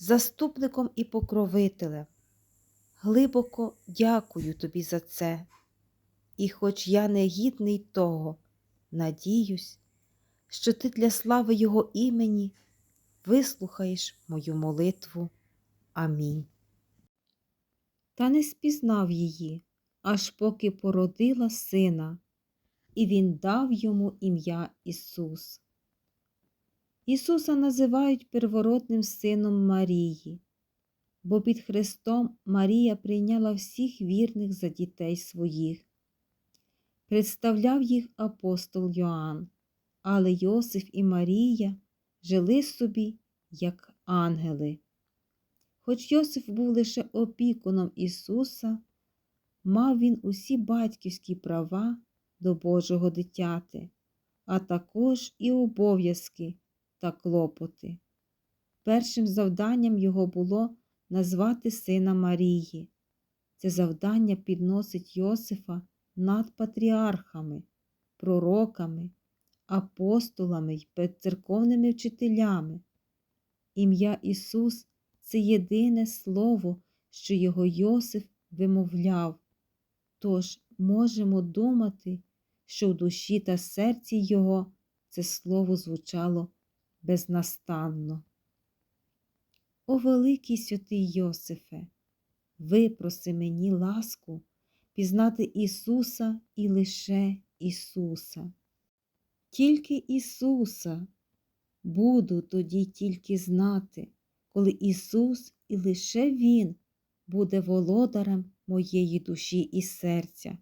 заступником і покровителем. Глибоко дякую тобі за це. І хоч я не гідний того, надіюсь, що ти для слави Його імені вислухаєш мою молитву. Амінь. Та не спізнав її, аж поки породила сина, і він дав йому ім'я Ісус. Ісуса називають первородним сином Марії, бо під Христом Марія прийняла всіх вірних за дітей своїх. Представляв їх апостол Йоанн, але Йосиф і Марія жили собі як ангели. Хоч Йосиф був лише опікуном Ісуса, мав він усі батьківські права до Божого дитяти, а також і обов'язки та клопоти. Першим завданням його було назвати сина Марії. Це завдання підносить Йосифа над патріархами, пророками, апостолами й церковними вчителями. Ім'я Ісус це єдине слово, що його Йосиф вимовляв. Тож можемо думати, що в душі та серці його це слово звучало безнастанно. О великий святий Йосифе, випроси мені ласку пізнати Ісуса і лише Ісуса. Тільки Ісуса буду тоді тільки знати, коли Ісус і лише Він буде володарем моєї душі і серця,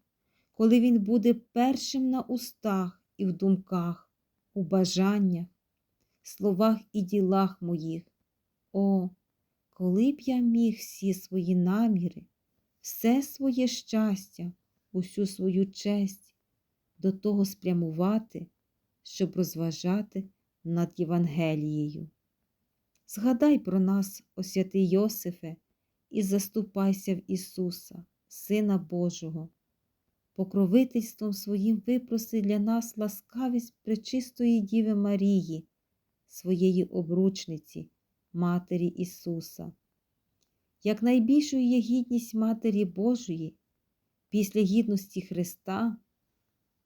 коли Він буде першим на устах і в думках, у бажаннях, словах і ділах моїх. О, коли б я міг всі свої наміри, все своє щастя, усю свою честь до того спрямувати, щоб розважати над Євангелією. Згадай про нас, о святий Йосифе, і заступайся в Ісуса, Сина Божого. Покровительством своїм випроси для нас ласкавість пречистої Діви Марії, своєї обручниці, Матері Ісуса. Як найбільшою є гідність Матері Божої після гідності Христа,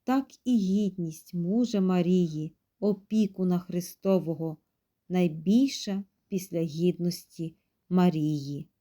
так і гідність мужа Марії, опікуна Христового, найбільша після гідності Марії.